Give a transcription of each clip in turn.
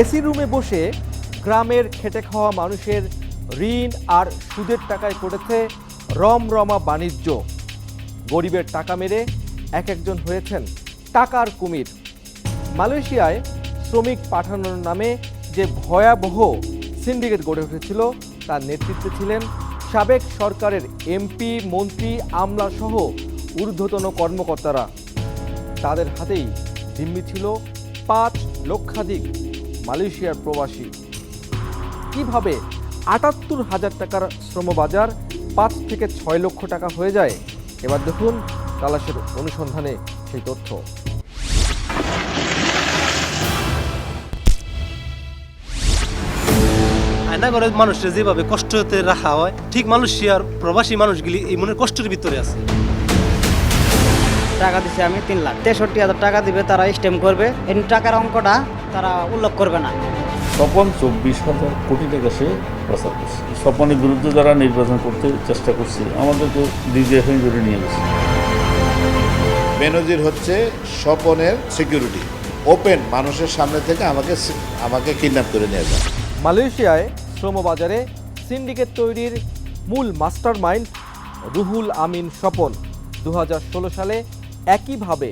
AC রুমে বসে গ্রামের খেটে খাওয়া মানুষের ঋণ আর সুদের টাকায় করেছে রমরমা বাণিজ্য। গরিবের টাকা মেরে এক একজন হয়েছেন টাকার কুমির। মালয়েশিয়ায় শ্রমিক পাঠানোর নামে যে ভয়াবহ সিন্ডিকেট গড়ে উঠেছিল, তার নেতৃত্বে ছিলেন সাবেক সরকারের এমপি, মন্ত্রী আমলা সহ ঊর্ধ্বতন কর্মকর্তারা। তাদের হাতেই জিম্মি ছিল পাঁচ লক্ষাধিক মালয়েশিয়ার প্রবাসী। কীভাবে আটাত্তর হাজার টাকার শ্রমবাজার পাঁচ থেকে ছয় লক্ষ টাকা হয়ে যায়? এবার দেখুন তালাশের অনুসন্ধানে সেই তথ্য। আয়নাগরের মানুষের যেভাবে কষ্টতে রাখা হয় ঠিক মালয়েশিয়ার প্রবাসী মানুষগুলি এই মনের কষ্টের ভিতরে আছে। টাকা দিছি আমি তিন লাখ। তেষট্টি হাজার টাকা দিবে তারা স্টেম করবে। এই টাকার অঙ্কটা তারা উল্লেখ করবে না। স্বপন চব্বিশ হাজার কোটি টাকা সে প্রচার করছে। স্বপনের বিরুদ্ধে যারা নির্বাচন করতে চেষ্টা করছে আমাদেরকে ডিজিএফআই করে নিয়ে গেছে। বেনজির হচ্ছে স্বপনের সিকিউরিটি ওপেন মানুষের সামনে থেকে আমাকে আমাকে কিডন্যাপ করে নিয়ে যায় মালয়েশিয়ায় শ্রমবাজারে সিন্ডিকেট তৈরির মূল মাস্টার মাইন্ড রুহুল আমিন স্বপন। দু হাজার ষোলো সালে একইভাবে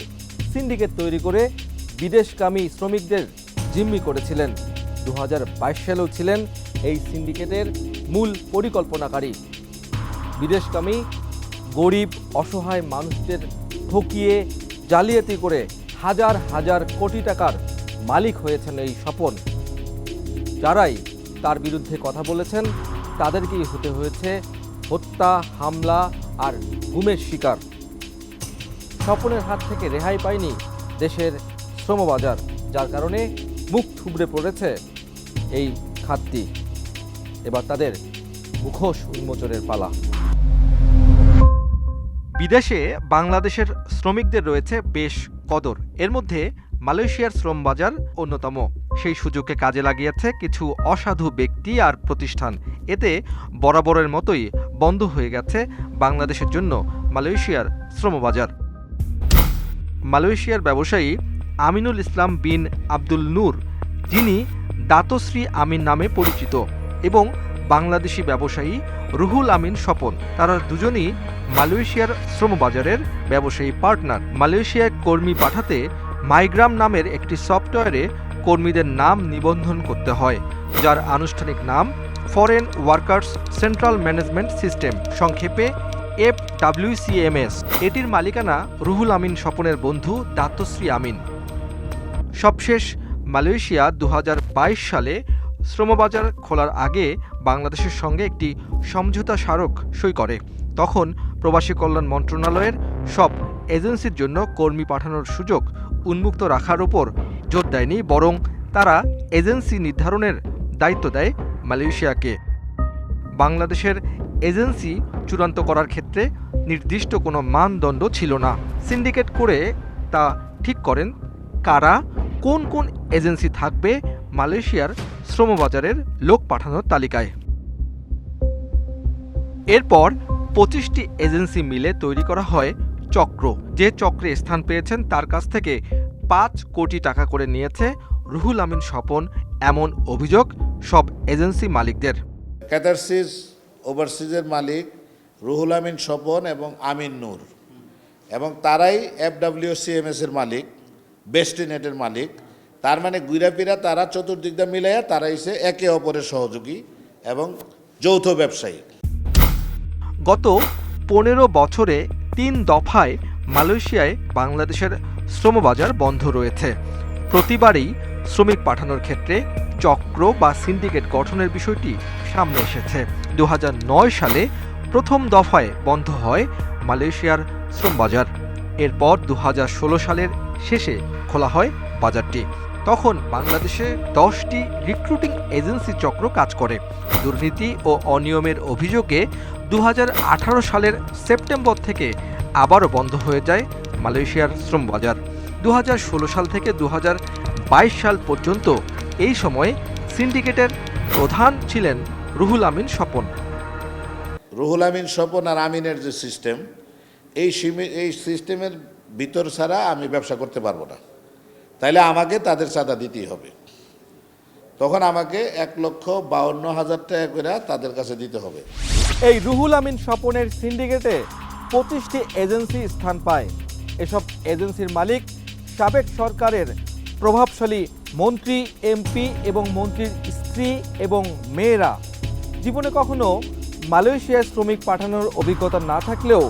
সিন্ডিকেট তৈরি করে বিদেশকামী শ্রমিকদের জিম্মি করেছিলেন। দু হাজার বাইশ সালেও ছিলেন এই সিন্ডিকেটের মূল পরিকল্পনাকারী। বিদেশগামী, গরিব, অসহায় মানুষদের ঠকিয়ে জালিয়াতি করে হাজার হাজার কোটি টাকার মালিক হয়েছেন এই স্বপন। যারাই তার বিরুদ্ধে কথা বলেছেন, তাদেরকেই হতে হয়েছে হত্যা, হামলা আর গুমের শিকার। স্বপনের হাত থেকে রেহাই পায়নি দেশের শ্রমবাজার, যার কারণে মুখ থুবড়ে পড়েছে এই খাতটি। এবার তাদের মুখোশ উন্মোচনের পালা। বিদেশে বাংলাদেশের শ্রমিকদের রয়েছে বেশ কদর। এর মধ্যে মালয়েশিয়ার শ্রম বাজার অন্যতম। সেই সুযোগকে কাজে লাগিয়েছে কিছু অসাধু ব্যক্তি আর প্রতিষ্ঠান। এতে বরাবরের মতোই বন্ধ হয়ে গেছে বাংলাদেশের জন্য মালয়েশিয়ার শ্রমবাজার। মালয়েশিয়ার ব্যবসায়ী আমিনুল ইসলাম বিন আব্দুল নূর, যিনি দাতশ্রী আমিন নামে পরিচিত এবং বাংলাদেশি ব্যবসায়ী রুহুল আমিন স্বপন। তারা দুজনই মালয়েশিয়ার শ্রমবাজারের ব্যবসায়ী পার্টনার। মালয়েশিয়ায় কর্মী পাঠাতে মাইগ্রাম নামের একটি সফটওয়্যারে কর্মীদের নাম নিবন্ধন করতে হয়, যার আনুষ্ঠানিক নাম foreign workers central management system, সংক্ষেপে এফ ডাব্লিউসিএমএস এটির মালিকানা রুহুল আমিন স্বপনের বন্ধু দাতশ্রী আমিন। সবশেষ মালয়েশিয়া দু হাজার বাইশ সালে শ্রমবাজার খোলার আগে বাংলাদেশের সঙ্গে একটি সমঝোতা স্মারক সই করে। তখন প্রবাসী কল্যাণ মন্ত্রণালয়ের সব এজেন্সির জন্য কর্মী পাঠানোর সুযোগ উন্মুক্ত রাখার ওপর জোর দেয়নি, বরং তারা এজেন্সি নির্ধারণের দায়িত্ব দেয় মালয়েশিয়াকে। বাংলাদেশের এজেন্সি চূড়ান্ত করার ক্ষেত্রে নির্দিষ্ট কোনো মানদণ্ড ছিল না। সিন্ডিকেট করে তা ঠিক করেন কারা? কোন কোন এজেন্সি থাকবে মালয়েশিয়ার শ্রমবাজারের লোক পাঠানোর তালিকায়? এরপর পঁচিশটি এজেন্সি মিলে তৈরি করা হয় চক্র। যে চক্রে স্থান পেয়েছেন তার কাছ থেকে পাঁচ কোটি টাকা করে নিয়েছে রুহুল আমিন স্বপন এমন অভিযোগ সব এজেন্সি মালিকদের। ক্যাথারসিস ওভারসিজের মালিক রুহুল আমিন স্বপন এবং আমিন নূর। এবং তারাই এফ ডাব্লিউসিএমএস এর মালিক, বেস্টিনেটের মালিক। তার মানে গুইরাপিরা তারা চতুর্দিক দিয়ে মিলাইয়া তারা এসে একে অপরের সহযোগী এবং যৌথ ব্যবসায়ী। গত পনেরো বছরে তিন দফায় মালয়েশিয়ায় বাংলাদেশের শ্রমবাজার বন্ধ রয়েছে। প্রতিবারই শ্রমিক পাঠানোর ক্ষেত্রে চক্র বা সিন্ডিকেট গঠনের বিষয়টি সামনে এসেছে। দু হাজার নয় সালে প্রথম দফায় বন্ধ হয় মালয়েশিয়ার শ্রমবাজার। এরপর দু হাজার ষোলো সালের শেষে খোলা হয় বাজারটি। তখন বাংলাদেশে দশটি রিক্রুটিং এজেন্সি চক্র কাজ করে। দুর্নীতি ও অনিয়মের অভিযোগে দু হাজার আঠারো সালের সেপ্টেম্বর থেকে আবারও বন্ধ হয়ে যায় মালয়েশিয়ার শ্রমবাজার। দু হাজার ষোলো সাল থেকে দু হাজার বাইশ সাল পর্যন্ত এই সময়ে সিন্ডিকেটের প্রধান ছিলেন রুহুল আমিন স্বপন। রুহুল আমিন স্বপন আর আমিনের যে সিস্টেম এই এই সিস্টেমের ভিতর ছাড়া আমি ব্যবসা করতে পারব না। তাইলে আমাকে তাদের চাঁদা দিতেই হবে। তখন আমাকে এক লক্ষ বাউন্ন হাজার টাকা করে তাদের কাছে দিতে হবে। এই রুহুল আমিন স্বপনের সিন্ডিকেটে পঁচিশটি এজেন্সি স্থান পায়। এসব এজেন্সির মালিক সাবেক সরকারের প্রভাবশালী মন্ত্রী, এমপি এবং মন্ত্রীর স্ত্রী এবং মেয়েরা। জীবনে কখনো মালয়েশিয়ায় শ্রমিক পাঠানোর অভিজ্ঞতা না থাকলেও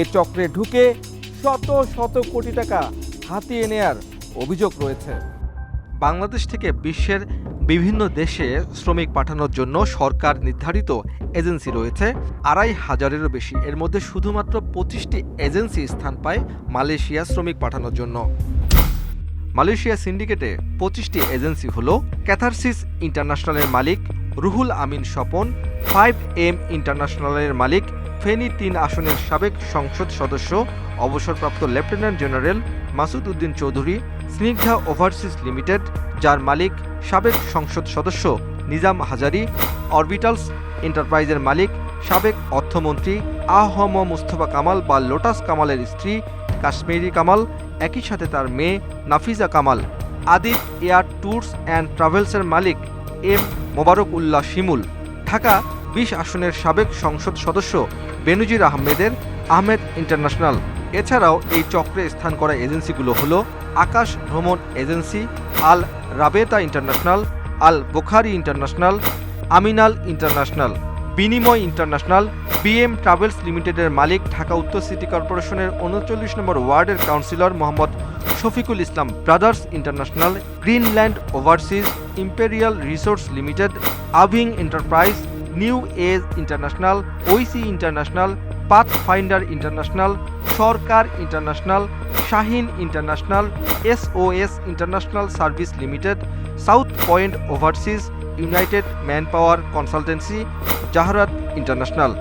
এ চক্রে ঢুকে শত শত কোটি টাকা হাতিয়ে নেয়ার অভিযোগ রয়েছে। বাংলাদেশ থেকে বিশ্বের বিভিন্ন দেশে শ্রমিক পাঠানোর জন্য সরকার নির্ধারিত এজেন্সি রয়েছে। আড়াই হাজারেরও বেশি। এর মধ্যে শুধুমাত্র পঁচিশটি এজেন্সি স্থান পায় মালয়েশিয়া শ্রমিক পাঠানোর জন্য। মালয়েশিয়া সিন্ডিকেটে পঁচিশটি এজেন্সি হল ক্যাথারসিস ইন্টারন্যাশনালের মালিক, রুহুল আমিন স্বপন, ফাইভ এম ইন্টারন্যাশনালের মালিক, ফেনী তিন আসনের সাবেক সংসদ সদস্য, অবসরপ্রাপ্ত lieutenant general Masud Uddin Chowdhury Snigdha overseas limited, যার মালিক সাবেক সংসদ সদস্য নিজাম হাজারি, অরবিটালস এন্টারপ্রাইজের মালিক সাবেক অর্থমন্ত্রী আহম মুস্তফা কামাল বা লোটাস কামালের স্ত্রী কাশ্মীরি কামাল, একই সাথে তার মেয়ে Nafiza Kamal. Adit air tours and ট্রাভেলসের মালিক এম মোবারক উল্লাহ শিমুল। ঢাকা বিশ আসনের সাবেক সংসদ সদস্য বেনুজির আহমেদের আহমেদ ইন্টারন্যাশনাল। এছাড়াও এই চক্রে স্থান করা এজেন্সিগুলো হলো Akash Bhraman agency, Al Rabeta international, Al Bokhari international, Aminal international, Binimoy international, B M travels লিমিটেডের মালিক ঢাকা উত্তর সিটি কর্পোরেশনের উনচল্লিশ নম্বর ওয়ার্ডের councillor Mohammad Shafiqul Islam brothers international, Greenland overseas, imperial resource limited, আভিং enterprise, new age international, OEC international pathfinder international Sarkar international, Shahin international SOS international service limited, south point overseas united manpower consultancy, Jahrat international.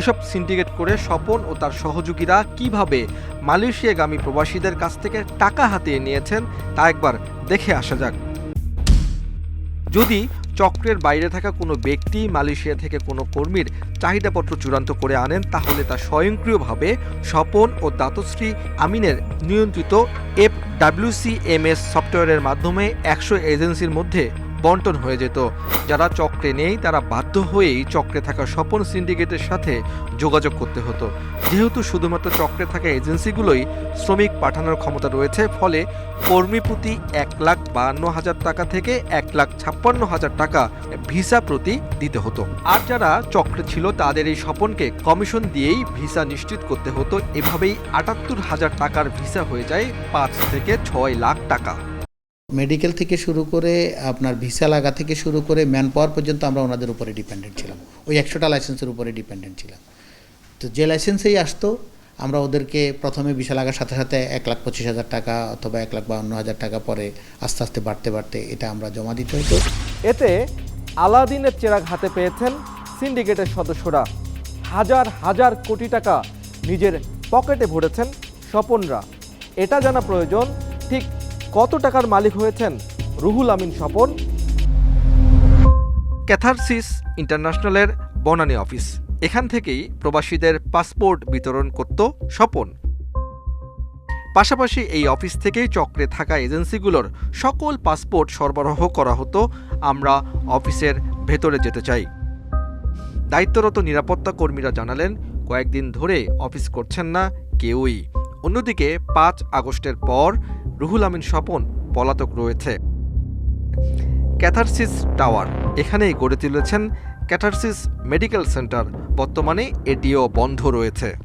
এসব syndicate করে স্বপন ও তার সহযোগীরা কীভাবে মালয়েশিয়াগামী প্রবাসীদের কাছ থেকে টাকা হাতিয়ে নিয়েছেন তা একবার দেখে আসা যাক। যদি চক্রের বাইরে থাকা কোনো ব্যক্তি, মালয়েশিয়া থেকে কোনো কর্মীর চাহিদাপত্র চূড়ান্ত করে আনেন, তাহলে তা স্বয়ংক্রিয়ভাবে স্বপন ও দাতশ্রী আমিনের নিয়ন্ত্রিত এফ ডাব্লিউসিএমএস সফটওয়্যারের মাধ্যমে একশো এজেন্সির মধ্যে বন্টন হয়ে যেত। যারা চক্রে নেই, তারা বাধ্য হয়েই চক্রে থাকা স্বপন সিন্ডিকেটের সাথে যোগাযোগ করতে হতো। যেহেতু শুধুমাত্র চক্রে থাকা এজেন্সিগুলোই শ্রমিক পাঠানোর ক্ষমতা রয়েছে, ফলে কর্মী প্রতি এক লাখ বাহান্ন হাজার টাকা থেকে এক লাখ ছাপ্পান্ন হাজার টাকা ভিসা প্রতি দিতে হতো। আর যারা চক্রে ছিল, তাদের এই স্বপনকে কমিশন দিয়েই ভিসা নিশ্চিত করতে হতো। এভাবেই আটাত্তর হাজার টাকার ভিসা হয়ে যায় পাঁচ থেকে ছয় লাখ টাকা। মেডিকেল থেকে শুরু করে আপনার ভিসা লাগা থেকে শুরু করে ম্যান পাওয়ার পর্যন্ত আমরা ওনাদের উপরে ডিপেন্ডেন্ট ছিলাম। ওই একশোটা লাইসেন্সের উপরে ডিপেন্ডেন্ট ছিলাম। তো যে লাইসেন্সেই আসতো, আমরা ওদেরকে প্রথমে ভিসা লাগার সাথে সাথে এক লাখ পঁচিশ হাজার টাকা অথবা এক লাখ বাউন্ন হাজার টাকা পরে আস্তে আস্তে বাড়তে বাড়তে এটা আমরা জমা দিতে হতো এতে আলাদিনের চেরাগ হাতে পেয়েছেন সিন্ডিকেটের সদস্যরা। হাজার হাজার কোটি টাকা নিজের পকেটে ভরেছেন স্বপনরা। এটা জানা প্রয়োজন, ঠিক কত টাকার মালিক হয়েছেন? রুহুল আমিন স্বপন। ক্যাথারসিস ইন্টারন্যাশনালের বনানী অফিস। এখান থেকেই প্রবাসীদের পাসপোর্ট বিতরণ করত স্বপন। পাশাপাশি এই অফিস থেকেই চক্রে থাকা এজেন্সিগুলোর সকল পাসপোর্ট সরবরাহ করা হতো। আমরা অফিসের ভেতরে যেতে চাই। দায়িত্বরত নিরাপত্তা কর্মীরা জানালেন, কয়েকদিন ধরে অফিস করছেন না কেউই। অন্যদিকে পাঁচ আগস্টের পর রুহুল আমিন স্বপন পলাতক রয়েছে। ক্যাথারসিস টাওয়ার এখানেই গড়ে তুলেছেন ক্যাথারসিস মেডিকেল সেন্টার। বর্তমানে এটিও বন্ধ রয়েছে।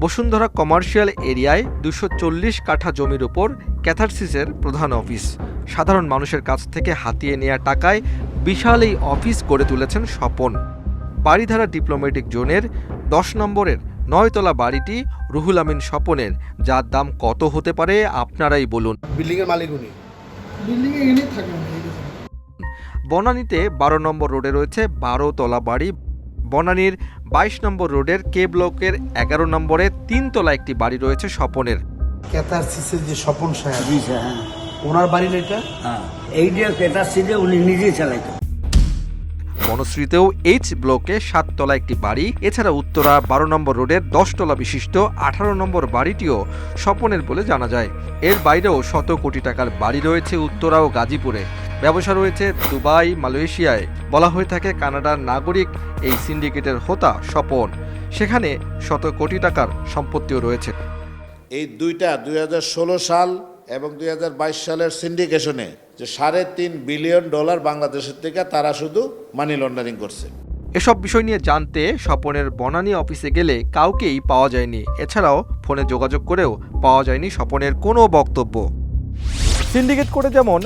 বসুন্ধরা কমার্শিয়াল এরিয়ায় দুশো কাঠা জমির উপর ক্যাথারসিসের প্রধান অফিস। সাধারণ মানুষের কাছ থেকে হাতিয়ে নেওয়া টাকায় বিশাল এই অফিস গড়ে তুলেছেন স্বপন। বাড়িধারা ডিপ্লোম্যাটিক জোনের দশ নম্বরের নয়তলা বাড়িটি রুহুল আমিন স্বপনের যার দাম কত হতে পারে আপনারাই বলুন। বিল্ডিংয়ের মালিক উনি। বিল্ডিংয়ে এনেই থাকেন বনানীতে বারো নম্বর রোডে রয়েছে বারো তলা বাড়ি। বনানীর বাইশ নম্বর রোডের কে ব্লকের এগারো নম্বরে তিনতলা একটি বাড়ি রয়েছে স্বপনের। ক্যাথারসিসের যে স্বপন সাহেব হ্যাঁ। ওনার বাড়ির এটা? হ্যাঁ। এই যে ক্রেতার সিটে উনি নিজেই চালাইতো বনশ্রীতেও এইচ ব্লকে সাততলা একটি বাড়ি, এছাড়া উত্তরা বারো নম্বর রোডের দশতলা বিশিষ্ট আঠারো নম্বর বাড়িটিও স্বপনের বলে জানা যায়। এর বাইরেও শত কোটি টাকার বাড়ি রয়েছে উত্তরা ও গাজীপুরে। ব্যবসা রয়েছে দুবাই, মালয়েশিয়ায়। বলা হয়ে থাকে কানাডার নাগরিক এই সিন্ডিকেটের হোতা স্বপন। সেখানে শত কোটি টাকার সম্পত্তিও রয়েছে। এই দুইটা দুই হাজার ষোলো সাল এবং দু হাজার বাইশ সালের সিন্ডিকেশনে যে সাড়ে তিন বিলিয়ন ডলার বাংলাদেশের থেকে তারা শুধু মানি লন্ডারিং করছে। এসব বিষয় নিয়ে জানতে স্বপনের বনানী অফিসে গেলে কাউকেই পাওয়া যায়নি। এছাড়াও ফোনে যোগাযোগ করেও পাওয়া যায়নি স্বপনের কোনো বক্তব্য। সিন্ডিকেট করে যেমন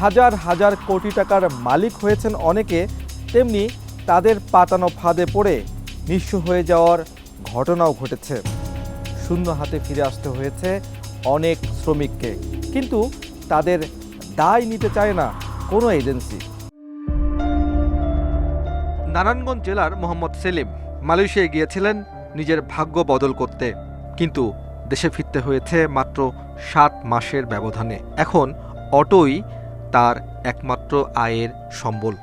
হাজার হাজার কোটি টাকার মালিক হয়েছেন অনেকে তেমনি তাদের পাতানো ফাঁদে পড়ে নিঃস্ব হয়ে যাওয়ার ঘটনাও ঘটেছে। শূন্য হাতে ফিরে আসতে হয়েছে অনেক শ্রমিককে। কিন্তু তাদের দায় নিতে চায় না কোনো এজেন্সি। নারায়ণগঞ্জ জেলার মোহাম্মদ সেলিম মালয়েশিয়ায় গিয়েছিলেন নিজের ভাগ্য বদল করতে। কিন্তু দেশে ফিরতে হয়েছে মাত্র সাত মাসের ব্যবধানে। এখন অটোই তার একমাত্র আয়ের সম্বল।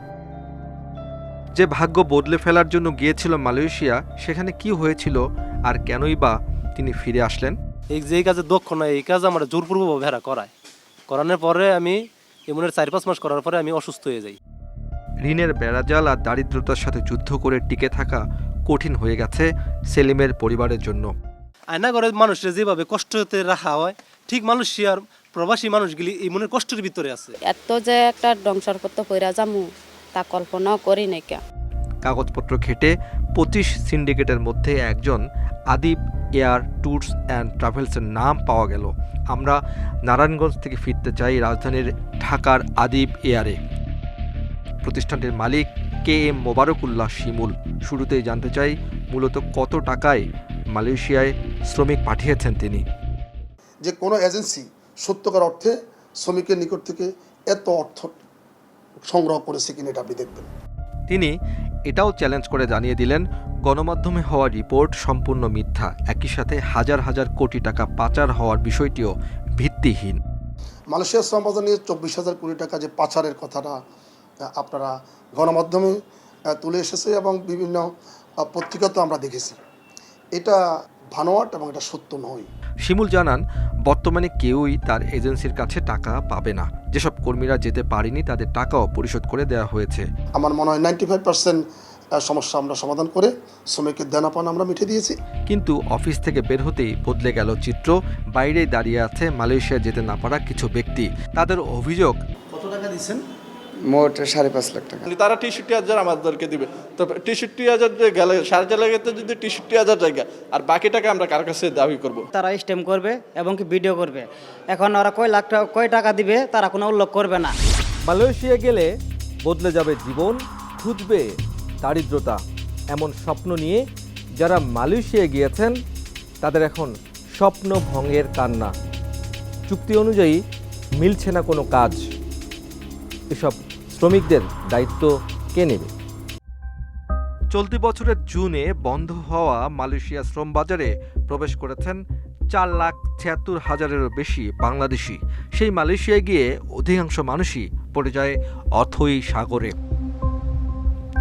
যে ভাগ্য বদলে ফেলার জন্য গিয়েছিল মালয়েশিয়া, সেখানে কি হয়েছিল আর কেনই বা তিনি ফিরে আসলেন? এই যে কাজে দক্ষ নয় এই কাজ আমার জোরপূর্বক ভেড়া করায়। করানোর পরে আমি এমনের চার পাঁচ মাস করার পরে আমি অসুস্থ হয়ে যাই। ঋণের বেড়াজাল আর দারিদ্রতার সাথে যুদ্ধ করে টিকে থাকা কঠিন হয়ে গেছে সেলিমের পরিবারের জন্য। আয়না করে মানুষের যেভাবে কষ্টতে রাখা হয় ঠিক মালয়েশিয়ার প্রবাসী মানুষগুলি এই মনের কষ্টের ভিতরে আছে। এত যে একটা ধ্বংসরপত্র কইরা যামু তা কল্পনাও করি নাই কে কাগজপত্র ঘেটে পঁচিশ সিন্ডিকেটের মধ্যে একজন আদিব এয়ার ট্যুরস অ্যান্ড ট্রাভেলসের নাম পাওয়া গেল। আমরা নারায়ণগঞ্জ থেকে ফিরতে চাই রাজধানীর ঢাকার আদিব এয়ারে। প্রতিষ্ঠানটির মালিক কে এম মোবারকুল্লাহ শিমুল। শুরুতেই জানতে চাই মূলত কত টাকায় মালয়েশিয়ায় শ্রমিক পাঠিয়েছেন তিনি। যে কোনো এজেন্সি সত্যকার অর্থে শ্রমিকের নিকট থেকে এত অর্থ সংগ্রহ করেছে কিনা এটা আপনি দেখবেন। তিনি এটাও চ্যালেঞ্জ করে জানিয়ে দিলেন গণমাধ্যমে হওয়া রিপোর্ট সম্পূর্ণ মিথ্যা। একই সাথে হাজার হাজার কোটি টাকা পাচার হওয়ার বিষয়টিও ভিত্তিহীন। মালয়েশিয়ার শ্রম বাজার নিয়ে চব্বিশ হাজার কোটি টাকা যে পাচারের কথাটা আপনারা গণমাধ্যমে তুলে এসেছে এবং বিভিন্ন আহ, পত্রিকাতেও আমরা দেখেছি। এটা ভানোয়াট এবং এটা সত্য নয়। শিমুল জানান বর্তমানে কেউই তার এজেন্সির কাছে টাকা পাবে না। যেসব কর্মীরা যেতে পারেনি তাদের টাকাও পরিশোধ করে দেওয়া হয়েছে। আমার মনে হয় নাইনটি ফাইভ পার্সেন্ট সমস্যা আমরা সমাধান করে শ্রমিকের দেনাপান আমরা মিটে দিয়েছি। কিন্তু অফিস থেকে বের হতেই বদলে গেল চিত্র। বাইরে দাঁড়িয়ে আছে মালয়েশিয়া যেতে না পারা কিছু ব্যক্তি। তাদের অভিযোগ কত টাকা দিচ্ছেন মোট সাড়ে পাঁচ লাখ টাকা। তারা তেষট্টি হাজার আমাদেরকে দিবে। তো তেষট্টি হাজার গেলে সাড়ে চার লাখেতে যদি তেষট্টি হাজার জায়গা আর বাকি টাকা আমরা কার কাছে দাবি করব। তারা স্টেম করবে এবং কি ভিডিও করবে। এখন ওরা কয় লাখ টাকা কয় টাকা দিবে তারা কোনো উল্লেখ করবে না। মালয়েশিয়া গেলে বদলে যাবে জীবন খুঁজবে দারিদ্রতা। এমন স্বপ্ন নিয়ে যারা মালয়েশিয়া গিয়েছেন তাদের এখন স্বপ্ন ভঙ্গের কান্না। চুক্তি অনুযায়ী মিলছে না কোনো কাজ। এসব শ্রমিকদের দায়িত্ব কে নেবে? চলতি বছরের জুনে বন্ধ হওয়া মালয়েশিয়া শ্রম বাজারে প্রবেশ করেছেন চার লাখ ছিয়াত্তর হাজারেরও বেশি বাংলাদেশি। সেই মালয়েশিয়ায় গিয়ে অধিকাংশ মানুষই পড়ে যায় অথই সাগরে।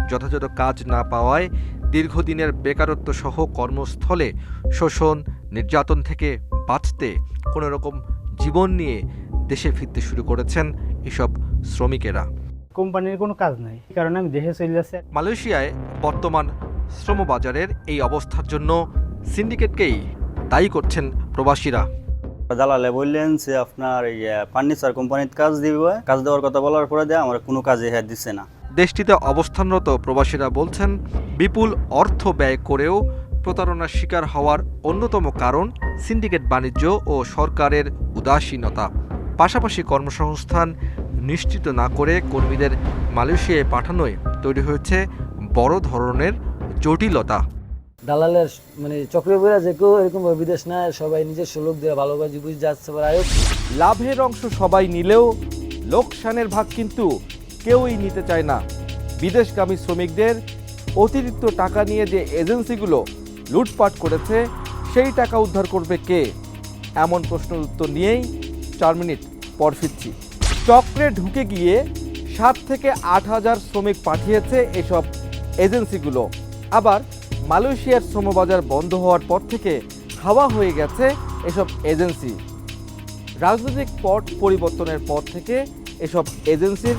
যথাযথ কাজ না পাওয়ায় দীর্ঘদিনের বেকারত্ব সহ কর্মস্থলে শোষণ, নির্যাতন থেকে বাঁচতে কোনো রকম জীবন নিয়ে দেশে ফিরতে শুরু করেছেন এসব শ্রমিকেরা। কোম্পানির কোনো কাজ নাই কারণ আমি দেশে চলে যাচ্ছে। মালয়েশিয়ায় বর্তমান শ্রমবাজারের এই অবস্থার জন্য সিন্ডিকেটকেই দায়ী করছেন প্রবাসীরা। দালালে বললেন যে আপনার এই ফার্নিচার কোম্পানিতে কাজ দিবে কাজ দেওয়ার কথা বলার পরে দেয় আমার কোনো কাজে হ্যাঁ দিচ্ছে না। দেশটিতে অবস্থানরত প্রবাসীরা বলছেন বিপুল অর্থ ব্যয় করেও প্রতারণার শিকার হওয়ার অন্যতম কারণ সিন্ডিকেট বাণিজ্য ও সরকারের উদাসীনতা। পাশাপাশি কর্মসংস্থান নিশ্চিত না করে কর্মীদের মালয়েশিয়ায় পাঠানোয় তৈরি হয়েছে বড় ধরনের জটিলতা। দালালের মানে চক্রবর্তী যে কেউ এরকম বিদেশ না সবাই নিজের সুযোগ দিয়ে ভালোভাবে বুঝে যাচ্ছে লাভের অংশ সবাই নিলেও লোকসানের ভাগ কিন্তু কেউই নিতে চায় না। বিদেশগামী শ্রমিকদের অতিরিক্ত টাকা নিয়ে যে এজেন্সিগুলো লুটপাট করেছে সেই টাকা উদ্ধার করবে কে? এমন প্রশ্নের উত্তর নিয়েই চার মিনিট পর ফিরছি। চক্রে ঢুকে গিয়ে সাত থেকে আট হাজার শ্রমিক পাঠিয়েছে এসব এজেন্সিগুলো। আবার মালয়েশিয়ার শ্রমবাজার বন্ধ হওয়ার পর থেকে হাওয়া হয়ে গেছে এসব এজেন্সি। রাজনৈতিক পট পরিবর্তনের পর থেকে এসব এজেন্সির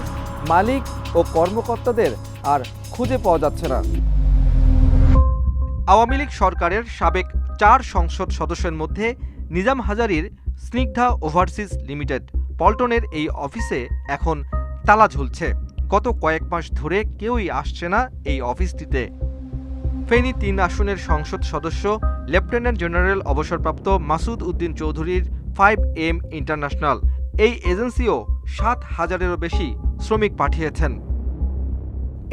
মালিক ও কর্মকর্তাদের আর খুঁজে পাওয়া যাচ্ছে না। আওয়ামী লীগ সরকারের সাবেক চার সংসদ সদস্যের মধ্যে নিজাম হাজারির স্নিগ্ধা ওভারসিজ লিমিটেড পল্টনের এই অফিসে এখন তালা ঝুলছে। গত কয়েক মাস ধরে কেউই আসছে না এই অফিসটিতে। ফেনী তিন আসনের সংসদ সদস্য, লেফটেন্যান্ট জেনারেল অবসরপ্রাপ্ত মাসুদ উদ্দিন চৌধুরীর ফাইভ এম ইন্টারন্যাশনাল। এই এজেন্সিও সাত হাজারেরও বেশি শ্রমিক পাঠিয়েছেন।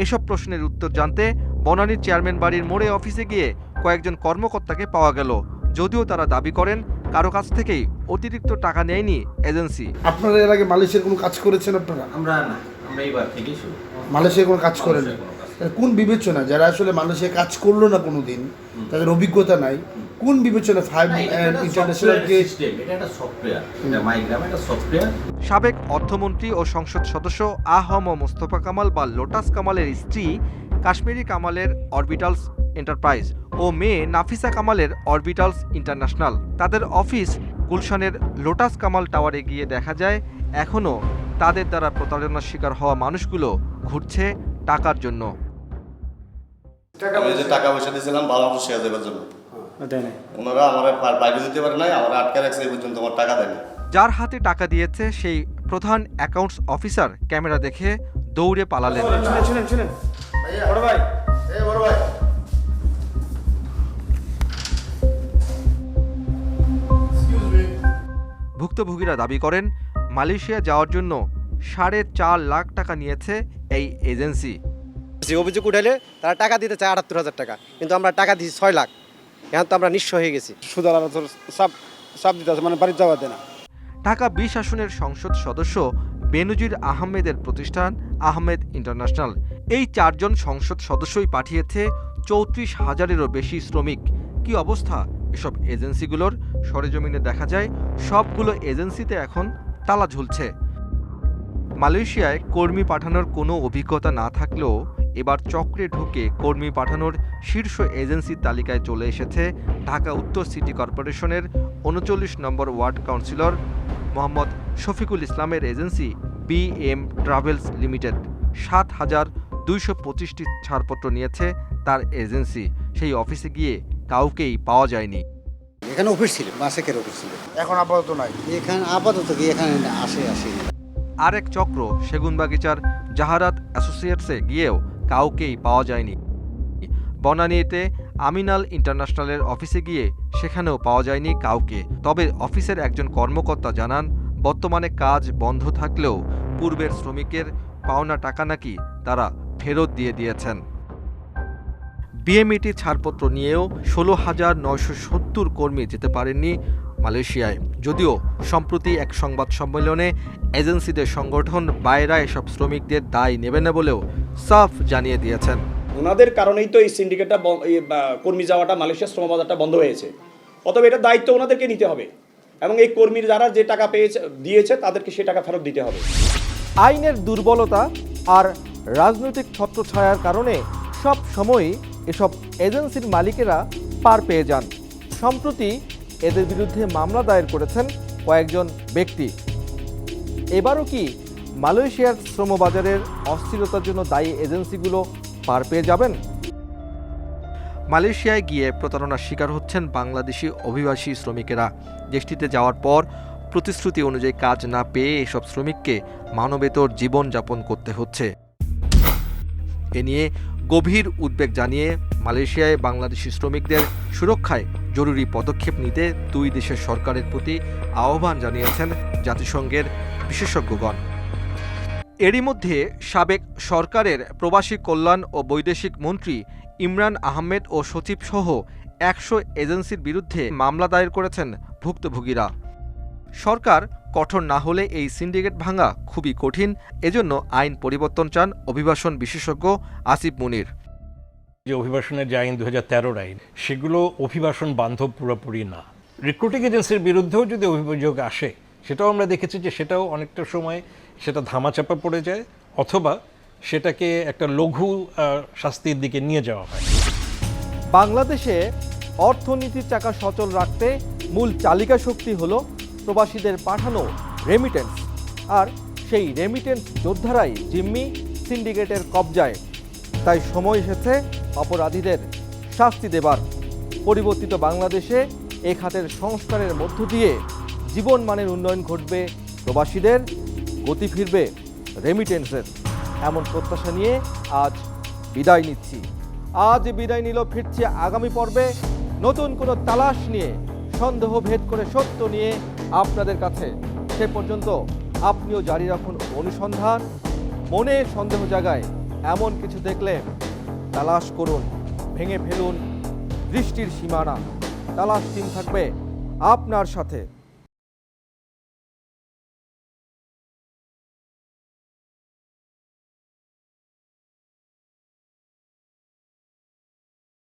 এসব প্রশ্নের উত্তর জানতে বনানীর চেয়ারম্যান বাড়ির মোড়ে অফিসে গিয়ে কয়েকজন কর্মকর্তাকে পাওয়া গেল। যদিও তারা দাবি করেন কারও কাছ থেকেই অতিরিক্ত টাকা নেয়নি এজেন্সি। আপনারা এর আগে মালয়েশিয়ার কোনো কাজ করেছেন আপনারা? আমরা না আমরা এইবার থেকেই শুরু। মালয়েশিয়ার কোনো কাজ করেন কোন বিবেচনা যারা আসলে মালয়েশিয়া কাজ করল না কোনো দিন তাদের অভিজ্ঞতা নাই কোন বিবেচনা ফাইভ ইন্টারন্যাশনালকে সিস্টেম এটা একটা সফটওয়্যার এটা মাইগ্রাম একটা সফটওয়্যার সাবেক অর্থমন্ত্রী ও সংসদ সদস্য আহম মোস্তফা কামাল বা লোটাস কামালের স্ত্রী কাশ্মীরি কামালের অরবিটালস এন্টারপ্রাইজ ও মেয়ে নাফিসা কামালের অরবিটালস ইন্টারন্যাশনাল তাদের অফিস গুলশানের লোটাস কামাল টাওয়ারে গিয়ে দেখা যায় এখনও তাদের দ্বারা প্রতারণার শিকার হওয়া মানুষগুলো ঘুরছে টাকার জন্য। টাকা পয়সা দিয়েছিলাম ভালো মতো শেয়ার দেওয়ার জন্য। ওনারা আমার বাইরে দিতে পারে নাই আমার আটকে রাখছে এই পর্যন্ত আমার টাকা দেয়নি। যার হাতে টাকা দিয়েছে সেই প্রধান অ্যাকাউন্টস অফিসার ক্যামেরা দেখে দৌড়ে পালালেন। বড় ভাই এ বড় ভুক্তভোগীরা দাবি করেন মালয়েশিয়া যাওয়ার জন্য সাড়ে চার লাখ টাকা নিয়েছে এই এজেন্সি। যে অভিযোগ উঠাইলে তারা টাকা দিতে চায় আটাত্তর হাজার টাকা কিন্তু আমরা টাকা দিই ছয় লাখ। এখন তো আমরা নিঃস্ব হয়ে গেছি। সুদার সাপ সাপ দিতে মানে বাড়িতে যাওয়া দেয় না। ঢাকা বিশ আসনের সংসদ সদস্য বেনজির আহমেদের প্রতিষ্ঠান আহমেদ ইন্টারন্যাশনাল। এই চারজন সংসদ সদস্যই পাঠিয়েছে চৌত্রিশ হাজারেরও বেশি শ্রমিক। কি অবস্থা এসব এজেন্সিগুলোর? সরেজমিনে দেখা যায়, সবগুলো এজেন্সিতে এখন তালা ঝুলছে। মালয়েশিয়ায় কর্মী পাঠানোর কোনো অভিজ্ঞতা না থাকলেও এবার চক্রে ঢুকে কর্মী পাঠানোর শীর্ষ এজেন্সির তালিকায় চলে এসেছে ঢাকা উত্তর সিটি কর্পোরেশনের উনচল্লিশ নম্বর ওয়ার্ড কাউন্সিলর মোহাম্মদ শফিকুল ইসলামের agency B M travels limited. সাত হাজার দুইশো পঁচিশটি ছাড়পত্র নিয়েছে তার এজেন্সি। সেই অফিসে গিয়ে কাউকেই পাওয়া যায়নি। এখানে অফিস ছিল মাসেকের অফিস ছিল এখন আপাতত নাই। এখানে আপাতত কি এখানে আসে আসে আরেক চক্র সেগুনবাগিচার জাহারাত অ্যাসোসিয়েটসে গিয়েও কাউকেই পাওয়া যায়নি। বনানীতে আমিনাল ইন্টারন্যাশনালের অফিসে গিয়ে সেখানেও পাওয়া যায়নি কাউকে। তবে অফিসের একজন কর্মকর্তা জানান বর্তমানে কাজ বন্ধ থাকলেও পূর্বের শ্রমিকের পাওনা টাকা নাকি তারা ফেরত দিয়ে দিয়েছেন। বিএমইটি ছাড়পত্র নিয়েও ষোলো হাজার নয়শো সত্তর কর্মী যেতে পারেননি মালয়েশিয়ায়। যদিও সম্প্রতি এক সংবাদ সম্মেলনে এজেন্সিদের সংগঠন বাইরা এসব শ্রমিকদের দায় নেবে না বলেও সাফ জানিয়ে দিয়েছেন। ওনাদের কারণেই তো এই সিন্ডিকেটটা ব- কর্মী যাওয়াটা মালয়েশিয়া শ্রম বাজারটা বন্ধ হয়েছে। অতএব এটা দায়িত্ব ওনাদেরকে নিতে হবে এবং এই কর্মীর যারা যে টাকা পেয়েছে দিয়েছে তাদেরকে সে টাকা ফেরত দিতে হবে। আইনের দুর্বলতা আর রাজনৈতিক ছত্রছায়ার কারণে সব সময়ই এসব এজেন্সির মালিকেরা পার পেয়ে যান। সম্প্রতি এদের বিরুদ্ধে মামলা দায়ের করেছেন কয়েকজন ব্যক্তি। এবারও কি মালয়েশিয়ার শ্রমবাজারের অস্থিরতার জন্য দায়ী এজেন্সিগুলো পার পেয়ে যাবেন? মালয়েশিয়ায় গিয়ে প্রতারণার শিকার হচ্ছেন বাংলাদেশি অভিবাসী শ্রমিকেরা। দেশটিতে যাওয়ার পর প্রতিশ্রুতি অনুযায়ী কাজ না পেয়ে এসব শ্রমিককে মানবেতর জীবনযাপন করতে হচ্ছে। এ নিয়ে গভীর উদ্বেগ জানিয়ে মালয়েশিয়ায় বাংলাদেশি শ্রমিকদের সুরক্ষায় জরুরি পদক্ষেপ নিতে দুই দেশের সরকারের প্রতি আহ্বান জানিয়েছেন জাতিসংঘের বিশেষজ্ঞগণ। এরই মধ্যে সাবেক সরকারের প্রবাসী কল্যাণ ও বৈদেশিক মন্ত্রী ইমরান আহমেদ ও সচিব সহ একশো এজেন্সির বিরুদ্ধে মামলা দায়ের করেছেন ভুক্তভোগীরা। সরকার কঠোর না হলে এই সিন্ডিকেট ভাঙা খুবই কঠিন। এজন্য আইন পরিবর্তন চান অভিবাসন বিশেষজ্ঞ আসিফ মুনির। যে অভিবাসনের যে আইন দু হাজার তেরোর আইন সেগুলো অভিবাসন বান্ধব পুরোপুরি না। রিক্রুটিং এজেন্সির বিরুদ্ধেও যদি অভিযোগ আসে সেটাও আমরা দেখেছি যে সেটাও অনেকটা সময় সেটা ধামাচাপা পড়ে যায় অথবা সেটাকে একটা লঘু শাস্তির দিকে নিয়ে যাওয়া হয়। বাংলাদেশে অর্থনীতির চাকা সচল রাখতে মূল চালিকা শক্তি হল প্রবাসীদের পাঠানো রেমিটেন্স আর সেই রেমিটেন্স যোদ্ধারাই জিম্মি সিন্ডিকেটের কবজায়। তাই সময় এসেছে অপরাধীদের শাস্তি দেবার। পরিবর্তিত বাংলাদেশে এ খাতের সংস্কারের মধ্য দিয়ে জীবনমানের উন্নয়ন ঘটবে, প্রবাসীদের গতি ফিরবে রেমিটেন্সের এমন প্রত্যাশা নিয়ে আজ বিদায় নিচ্ছি। আজ বিদায় নিল ফিরছে আগামী পর্বে নতুন কোনো তালাশ নিয়ে সন্দেহ ভেদ করে সত্য নিয়ে আপনাদের কাছে। সে পর্যন্ত আপনিও জারি রাখুন অনুসন্ধান। মনে সন্দেহ জাগায় এমন কিছু দেখলে তালাশ করুন, ভেঙে ফেলুন, দৃষ্টির সীমানা। তালাশ টিম থাকবে আপনার সাথে।